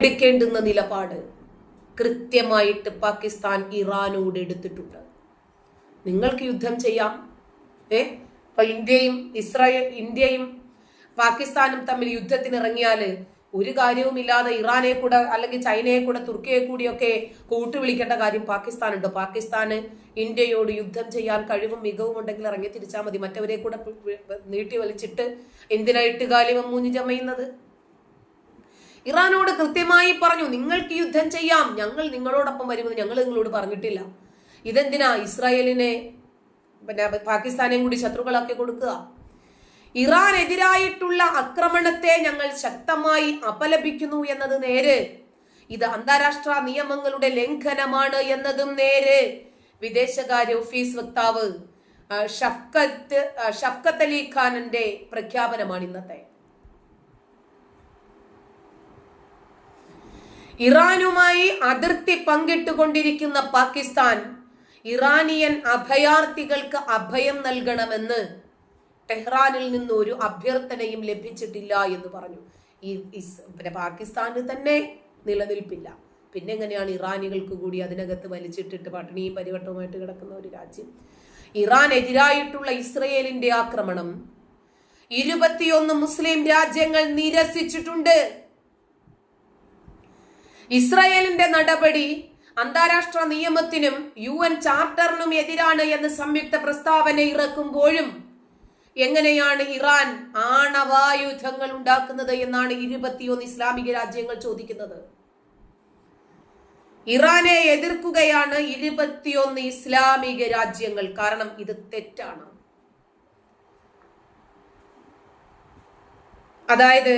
എടുക്കേണ്ടുന്ന നിലപാട് കൃത്യമായിട്ട് പാകിസ്ഥാൻ ഇറാനോട് എടുത്തിട്ടുണ്ട്. നിങ്ങൾക്ക് യുദ്ധം ചെയ്യാം. ഏ? ഇപ്പൊ ഇന്ത്യയും ഇസ്രായേൽ ഇന്ത്യയും പാകിസ്ഥാനും തമ്മിൽ യുദ്ധത്തിന് ഇറങ്ങിയാൽ ഒരു കാര്യവുമില്ലാതെ ഇറാനെ കൂടെ അല്ലെങ്കിൽ ചൈനയെ കൂടെ തുർക്കിയെ കൂടിയൊക്കെ കൂട്ടുവിളിക്കേണ്ട കാര്യം പാകിസ്ഥാനുണ്ട്. പാകിസ്ഥാന് ഇന്ത്യയോട് യുദ്ധം ചെയ്യാൻ കഴിവും മികവും ഉണ്ടെങ്കിൽ ഇറങ്ങി തിരിച്ചാൽ മതി. മറ്റവരെ കൂടെ നീട്ടി വലിച്ചിട്ട് എന്തിനായിട്ട് കാലിമം മൂഞ്ഞു ചമയുന്നത് ഇറാനോട് കൃത്യമായി പറഞ്ഞു നിങ്ങൾക്ക് യുദ്ധം ചെയ്യാം. ഞങ്ങൾ നിങ്ങളോടൊപ്പം വരുമെന്ന് ഞങ്ങൾ നിങ്ങളോട് പറഞ്ഞിട്ടില്ല. ഇതെന്തിനാ ഇസ്രായേലിനെ പിന്നെ പാകിസ്ഥാനെയും കൂടി ശത്രുക്കളാക്കി കൊടുക്കുക? ഇറാനെതിരായിട്ടുള്ള ആക്രമണത്തെ ഞങ്ങൾ ശക്തമായി അപലപിക്കുന്നു എന്നത് നേര്. ഇത് അന്താരാഷ്ട്ര നിയമങ്ങളുടെ ലംഘനമാണ് എന്നതും നേര്. വിദേശകാര്യ ഓഫീസ് വക്താവ് ഷഫ്കത്ത് ഷഫ്കത്ത് അലി ഖാനന്റെ പ്രഖ്യാപനമാണ് ഇന്നത്തെ. ഇറാനുമായി അതിർത്തി പങ്കിട്ടുകൊണ്ടിരിക്കുന്ന പാകിസ്ഥാൻ ഇറാനിയൻ അഭയാർത്ഥികൾക്ക് അഭയം നൽകണമെന്ന് ടെഹ്റാനിൽ നിന്ന് ഒരു അഭ്യർത്ഥനയും ലഭിച്ചിട്ടില്ല എന്ന് പറഞ്ഞു. ഈ പിന്നെ പാകിസ്ഥാന് തന്നെ നിലനിൽപ്പില്ല. പിന്നെ എങ്ങനെയാണ് ഇറാനികൾക്ക് കൂടി അതിനകത്ത് വലിച്ചിട്ടിട്ട് പട്ടിണിയും പരിവട്ടവുമായിട്ട് കിടക്കുന്ന ഒരു രാജ്യം? ഇറാൻ എതിരായിട്ടുള്ള ഇസ്രയേലിന്റെ ആക്രമണം. ഇരുപത്തിയൊന്ന് മുസ്ലിം രാജ്യങ്ങൾ നിരസിച്ചിട്ടുണ്ട്. ഇസ്രായേലിന്റെ നടപടി അന്താരാഷ്ട്ര നിയമത്തിനും യു എൻ ചാർട്ടറിനും എതിരാണ് എന്ന് സംയുക്ത പ്രസ്താവന ഇറക്കുമ്പോഴും എങ്ങനെയാണ് ഇറാൻ ആണവായുധങ്ങൾ ഉണ്ടാക്കുന്നത് എന്നാണ് ഇരുപത്തിയൊന്ന് ഇസ്ലാമിക രാജ്യങ്ങൾ ചോദിക്കുന്നത്. ഇറാനെ എതിർക്കുകയാണ് ഇരുപത്തിയൊന്ന് ഇസ്ലാമിക രാജ്യങ്ങൾ. കാരണം ഇത് തെറ്റാണ്. അതായത്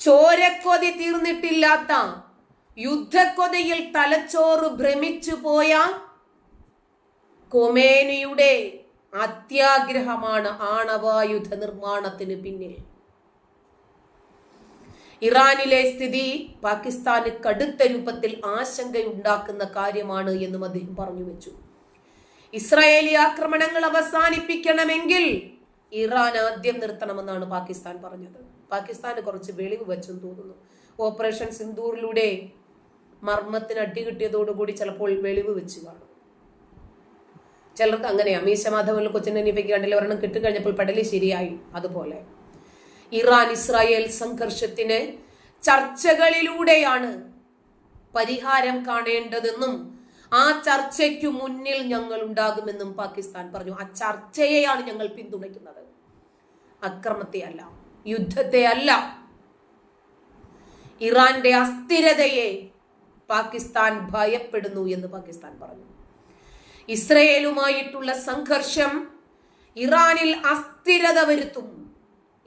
ചോരക്കൊതി തീർന്നിട്ടില്ലാത്ത യുദ്ധക്കൊതിയിൽ തലച്ചോറ് ഭ്രമിച്ചു പോയ കൊമേനിയുടെ അത്യാഗ്രഹമാണ് ആണവായുധ നിർമ്മാണത്തിന് പിന്നിൽ. ഇറാനിലെ സ്ഥിതി പാകിസ്ഥാന് കടുത്ത രൂപത്തിൽ ആശങ്കയുണ്ടാക്കുന്ന കാര്യമാണ് എന്നും അദ്ദേഹം പറഞ്ഞു വെച്ചു. ഇസ്രായേലി ആക്രമണങ്ങൾ അവസാനിപ്പിക്കണമെങ്കിൽ ഇറാൻ ആദ്യം നിർത്തണമെന്നാണ് പാകിസ്ഥാൻ പറഞ്ഞത്. പാകിസ്ഥാന് കുറച്ച് വെളിവ് വെച്ചും തോന്നുന്നു. ഓപ്പറേഷൻ സിന്ദൂറിലൂടെ മർമ്മത്തിന് അടി കിട്ടിയതോടുകൂടി ചിലപ്പോൾ വെളിവ് വെച്ച് കാണും. ചിലർക്ക് അങ്ങനെയാ മീശ മാധവനിൽ കൊച്ചിനെ നിപയ്ക്ക് കണ്ടില്ല. ഒരെണ്ണം കിട്ടിക്കഴിഞ്ഞപ്പോൾ പെടലി ശരിയായി. അതുപോലെ ഇറാൻ ഇസ്രായേൽ സംഘർഷത്തിന് ചർച്ചകളിലൂടെയാണ് പരിഹാരം കാണേണ്ടതെന്നും ആ ചർച്ചയ്ക്കു മുന്നിൽ ഞങ്ങൾ ഉണ്ടാകുമെന്നും പാകിസ്ഥാൻ പറഞ്ഞു. ആ ചർച്ചയെയാണ് ഞങ്ങൾ പിന്തുണയ്ക്കുന്നത്. അക്രമത്തെ അല്ല യുദ്ധത്തെ അല്ല. ഇറാന്റെ അസ്ഥിരതയെ പാകിസ്ഥാൻ ഭയപ്പെടുന്നു എന്ന് പാകിസ്ഥാൻ പറഞ്ഞു. ഇസ്രയേലുമായിട്ടുള്ള സംഘർഷം ഇറാനിൽ അസ്ഥിരത വരുത്തും.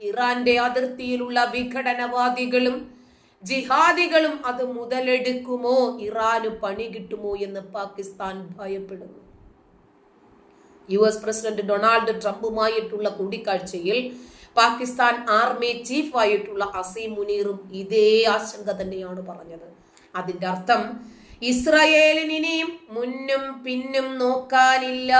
ഇറാന്റെ അതിർത്തിയിലുള്ള വിഘടനവാദികളും ജിഹാദികളും അത് മുതലെടുക്കുമോ? ഇറാന് പണി കിട്ടുമോ എന്ന് പാകിസ്ഥാൻ ഭയപ്പെടുന്നു. യു എസ് പ്രസിഡന്റ് ഡൊണാൾഡ് ട്രംപുമായിട്ടുള്ള കൂടിക്കാഴ്ചയിൽ പാകിസ്ഥാൻ ആർമി ചീഫ് ആയിട്ടുള്ള അസീം മുനീറും ഇതേ ആശങ്ക തന്നെയാണ് പറഞ്ഞത്. അതിന്റെ അർത്ഥം ഇസ്രായേലിന് മുന്നും പിന്നും നോക്കാനില്ല.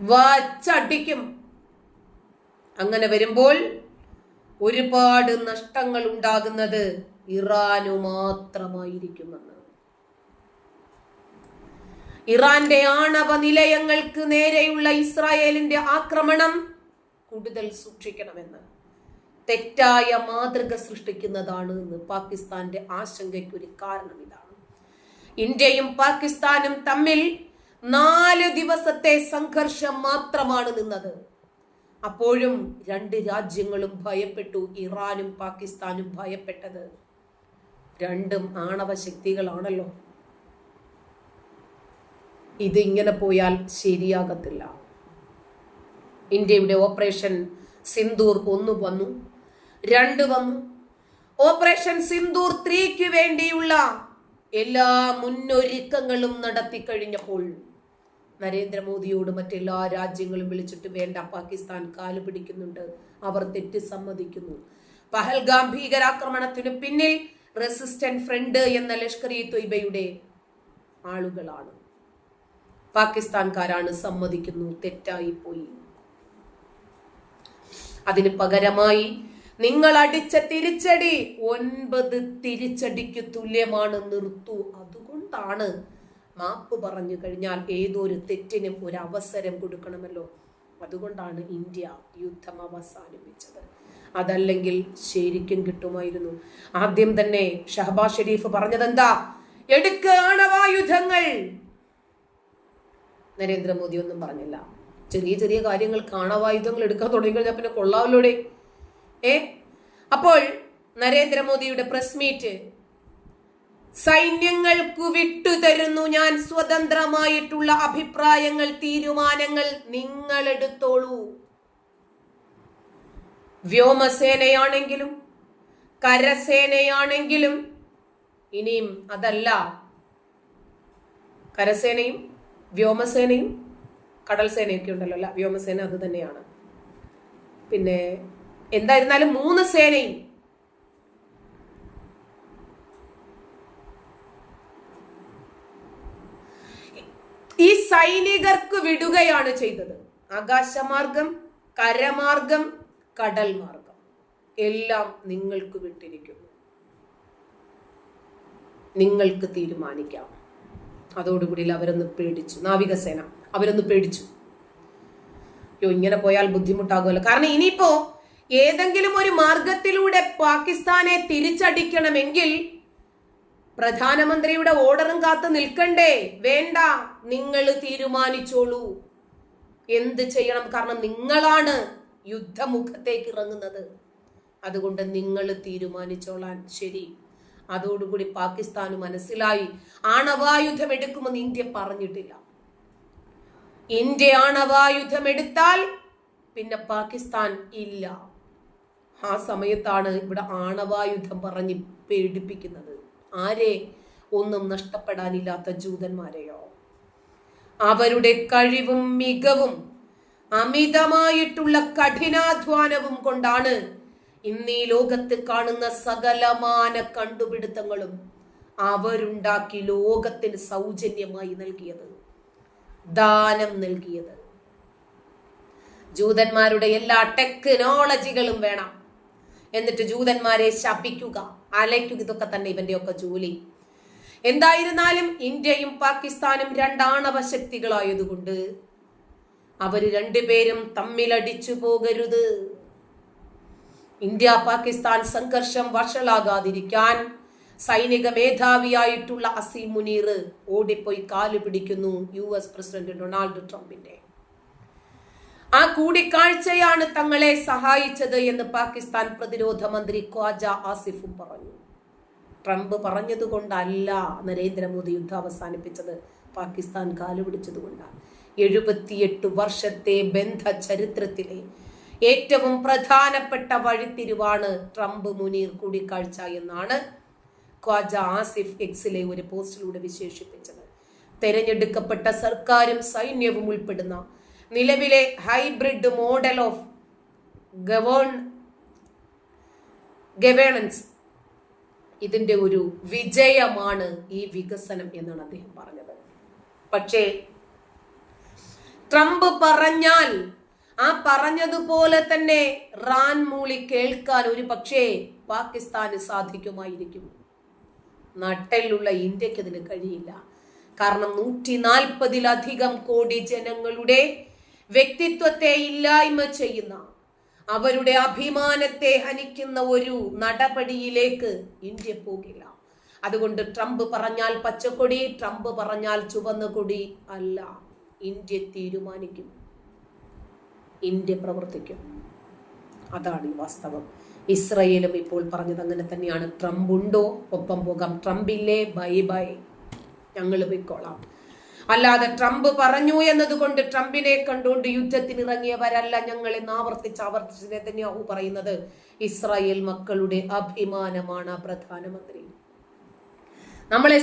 വച്ചടിക്കും. അങ്ങനെ വരുമ്പോൾ ഒരുപാട് നഷ്ടങ്ങൾ ഉണ്ടാകുന്നത് ഇറാനു മാത്രമായിരിക്കുമെന്ന്. ഇറാന്റെ ആണവ നിലയങ്ങൾക്ക് നേരെയുള്ള ഇസ്രായേലിന്റെ ആക്രമണം കൂടുതൽ സൂക്ഷിക്കണമെന്ന്. തെറ്റായ മാതൃക സൃഷ്ടിക്കുന്നതാണ് എന്ന് പാകിസ്ഥാന്റെ ആശങ്കയ്ക്ക് ഒരു കാരണം ഇതാണ്. ഇന്ത്യയും പാകിസ്ഥാനും തമ്മിൽ നാല് ദിവസത്തെ സംഘർഷം മാത്രമാണ് നിന്നത്. അപ്പോഴും രണ്ട് രാജ്യങ്ങളും ഭയപ്പെട്ടു ഇറാനും പാകിസ്ഥാനും ഭയപ്പെട്ടത്. രണ്ടും ആണവ ശക്തികളാണല്ലോ. ഇത് ഇങ്ങനെ പോയാൽ ശരിയാകത്തില്ല. ഇന്ത്യയുടെ ഓപ്പറേഷൻ സിന്ദൂർ ഒന്ന് വന്നു. രണ്ട് വന്നു. ഓപ്പറേഷൻ സിന്ദൂർ ത്രീക്ക് വേണ്ടിയുള്ള എല്ലാ മുന്നൊരുക്കങ്ങളും നടത്തി കഴിഞ്ഞപ്പോൾ നരേന്ദ്രമോദിയോട് മറ്റെല്ലാ രാജ്യങ്ങളും വിളിച്ചിട്ട് വേണ്ട പാകിസ്ഥാൻ കാൽ പിടിക്കുന്നുണ്ട്. അവർ തെറ്റ് സമ്മതിക്കുന്നു. പഹൽഗാം ഭീകരാക്രമണത്തിനു പിന്നിൽ റെസിസ്റ്റന്റ് ഫ്രണ്ട് എന്ന ലഷ്കർ ഇ തൊയ്ബയുടെ ആളുകളാണ്. പാകിസ്ഥാൻകാരാണ് സമ്മതിക്കുന്നു. തെറ്റായി പോയി. അതിന് പകരമായി നിങ്ങൾ അടിച്ച തിരിച്ചടി ഒൻപത് തിരിച്ചടിക്ക് തുല്യമാണ് നിർത്തു അതുകൊണ്ടാണ് മാപ്പ് പറഞ്ഞു കഴിഞ്ഞാൽ ഏതൊരു തെറ്റിനും ഒരു അവസരം കൊടുക്കണമല്ലോ. അതുകൊണ്ടാണ് ഇന്ത്യ യുദ്ധം അവസാനിപ്പിച്ചത്. അതല്ലെങ്കിൽ ശരിക്കും കിട്ടുമായിരുന്നു. ആദ്യം തന്നെ ഷഹബാസ് ഷെരീഫ് പറഞ്ഞതെന്താ? എടുക്ക ആണവായുധങ്ങൾ നരേന്ദ്രമോദി ഒന്നും പറഞ്ഞില്ല. ചെറിയ ചെറിയ കാര്യങ്ങൾ കാണവായുധങ്ങൾ എടുക്കാൻ തുടങ്ങി കഴിഞ്ഞാൽ പിന്നെ കൊള്ളാവിലൂടെ ഏ? അപ്പോൾ നരേന്ദ്രമോദിയുടെ പ്രസ് മീറ്റ് സൈന്യങ്ങൾക്കു വിട്ടുതരുന്നു ഞാൻ സ്വതന്ത്രമായിട്ടുള്ള അഭിപ്രായങ്ങൾ തീരുമാനങ്ങൾ നിങ്ങൾ എടുത്തോളൂ. വ്യോമസേനയാണെങ്കിലും കരസേനയാണെങ്കിലും ഇനിയും അതല്ല. കരസേനയും വ്യോമസേനയും കടൽസേനയൊക്കെ ഉണ്ടല്ലോ അല്ല? വ്യോമസേന അത് തന്നെയാണ്. പിന്നെ എന്തായിരുന്നാലും മൂന്ന് സേനയും ഈ സൈനികർക്ക് വിടുകയാണ് ചെയ്തത്. ആകാശമാർഗം കരമാർഗം കടൽ മാർഗം എല്ലാം നിങ്ങൾക്ക് വിട്ടിരിക്കുന്നു. നിങ്ങൾക്ക് തീരുമാനിക്കാം. അതോടുകൂടി അവരൊന്ന് പേടിച്ചു. നാവികസേന അവരൊന്ന് പേടിച്ചു. അയ്യോ ഇങ്ങനെ പോയാൽ ബുദ്ധിമുട്ടാകുമല്ലോ. കാരണം ഇനിയിപ്പോ ഏതെങ്കിലും ഒരു മാർഗത്തിലൂടെ പാകിസ്ഥാനെ തിരിച്ചടിക്കണമെങ്കിൽ പ്രധാനമന്ത്രിയുടെ ഓർഡറും കാത്തു നിൽക്കണ്ടേ. വേണ്ട. നിങ്ങൾ തീരുമാനിച്ചോളൂ. എന്ത് ചെയ്യണം? കാരണം നിങ്ങളാണ് യുദ്ധമുഖത്തേക്ക് ഇറങ്ങുന്നത്. അതുകൊണ്ട് നിങ്ങൾ തീരുമാനിച്ചോളാൻ. ശരി. അതോടുകൂടി പാകിസ്ഥാന് മനസ്സിലായി. ആണവായുധം എടുക്കുമെന്ന് ഇന്ത്യ പറഞ്ഞിട്ടില്ല. ഇന്ത്യ ആണവായുധം എടുത്താൽ പിന്നെ പാകിസ്ഥാൻ ഇല്ല. ആ സമയത്താണ് ഇവിടെ ആണവായുധം പറഞ്ഞ് പേടിപ്പിക്കുന്നത്. ആരെ ഒന്നും നഷ്ടപ്പെടാനില്ലാത്ത ജൂതന്മാരെയോ? അവരുടെ കഴിവും മികവും അമിതമായിട്ടുള്ള കഠിനാധ്വാനവും കൊണ്ടാണ് ഇന്ന് ഈ ലോകത്ത് കാണുന്ന സകലമാന കണ്ടുപിടുത്തങ്ങളും അവരുണ്ടാക്കി ലോകത്തിന് സൗജന്യമായി നൽകിയത്. ദാനം നൽകിയത്. ജൂതന്മാരുടെ എല്ലാ ടെക്നോളജികളും വേണം. എന്നിട്ട് ജൂതന്മാരെ ശപിക്കുക അലയ്ക്കുക. ഇതൊക്കെ തന്നെ ഇവന്റെയൊക്കെ ജോലി. എന്തായിരുന്നാലും ഇന്ത്യയും പാകിസ്ഥാനും രണ്ടാണവ ശക്തികളായതുകൊണ്ട് അവർ രണ്ടുപേരും തമ്മിലടിച്ചു പോകരുത്. ഇന്ത്യ പാകിസ്ഥാൻ സംഘർഷം വഷളാകാതിരിക്കാൻ സൈനിക മേധാവിയായിട്ടുള്ള അസീം മുനീർ ഓടിപ്പോയി കാൽ പിടിക്കുന്നു യു എസ് പ്രസിഡന്റ് ഡൊണാൾഡ് ട്രംപിന്റെ. ആ കൂടിക്കാഴ്ചയാണ് തങ്ങളെ സഹായിച്ചത് എന്ന് പാകിസ്ഥാൻ പ്രതിരോധ മന്ത്രി ഖ്വാജ ആസിഫും പറഞ്ഞു. ട്രംപ് പറഞ്ഞതുകൊണ്ടല്ല നരേന്ദ്രമോദി യുദ്ധം അവസാനിപ്പിച്ചത്. പാകിസ്ഥാൻ കാലുപിടിച്ചതുകൊണ്ടാണ് എഴുപത്തിയെട്ട് വർഷത്തെ ബന്ധ ചരിത്രത്തിലെ ഏറ്റവും പ്രധാനപ്പെട്ട വഴിത്തിരിവാണ് ട്രംപ് മുനീർ കൂടിക്കാഴ്ച എന്നാണ് ഖ്വാജ ആസിഫ് എക്സിലെ ഒരു പോസ്റ്റിലൂടെ വിശേഷിപ്പിച്ചത്. തെരഞ്ഞെടുക്കപ്പെട്ട സർക്കാരും സൈന്യവും ഉൾപ്പെടുന്ന നിലവിലെ hybrid model of govern governance. ഇതിന്റെ ഒരു വിജയമാണ് ഈ വികസനം എന്നാണ് അദ്ദേഹം പറഞ്ഞത്. പക്ഷേ ട്രംപ് പറഞ്ഞാൽ ആ പറഞ്ഞതുപോലെ തന്നെ റാൻ മൂളി കേൾക്കാൻ ഒരു പക്ഷേ പാകിസ്ഥാന് സാധിക്കുമായിരിക്കും. നട്ടലുള്ള ഇന്ത്യയ്ക്ക് അതിന് കഴിയില്ല. കാരണം നൂറ്റി നാൽപ്പതിലധികം കോടി ജനങ്ങളുടെ വ്യക്തിത്വത്തെ ഇല്ലായ്മ ചെയ്യുന്ന അവരുടെ അഭിമാനത്തെ ഹനിക്കുന്ന ഒരു നടപടിയിലേക്ക് ഇന്ത്യ പോകില്ല. അതുകൊണ്ട് ട്രംപ് പറഞ്ഞാൽ പച്ചക്കൊടി ട്രംപ് പറഞ്ഞാൽ ചുവന്ന കൊടി അല്ല. ഇന്ത്യ തീരുമാനിക്കും. ഇന്ത്യ പ്രവർത്തിക്കും. അതാണ് ഈ വാസ്തവം. ഇസ്രയേലും ഇപ്പോൾ പറഞ്ഞത് അങ്ങനെ തന്നെയാണ്. ട്രംപ് ഉണ്ടോ? ഒപ്പം പോകാം. ട്രംപ് ഇല്ലേ ബൈ ബൈ. ഞങ്ങൾ പോയിക്കോളാം. അല്ലാതെ ട്രംപ് പറഞ്ഞു എന്നതുകൊണ്ട് ട്രംപിനെ കണ്ടുകൊണ്ട് യുദ്ധത്തിന് ഇറങ്ങിയവരല്ല ഞങ്ങൾ എന്ന് ആവർത്തിച്ച് ആവർത്തിച്ച് നെതന്യാഹു പറയുന്നത്. ഇസ്രായേൽ മക്കളുടെ അഭിമാനമാണ് പ്രധാനമന്ത്രി. നമ്മളെ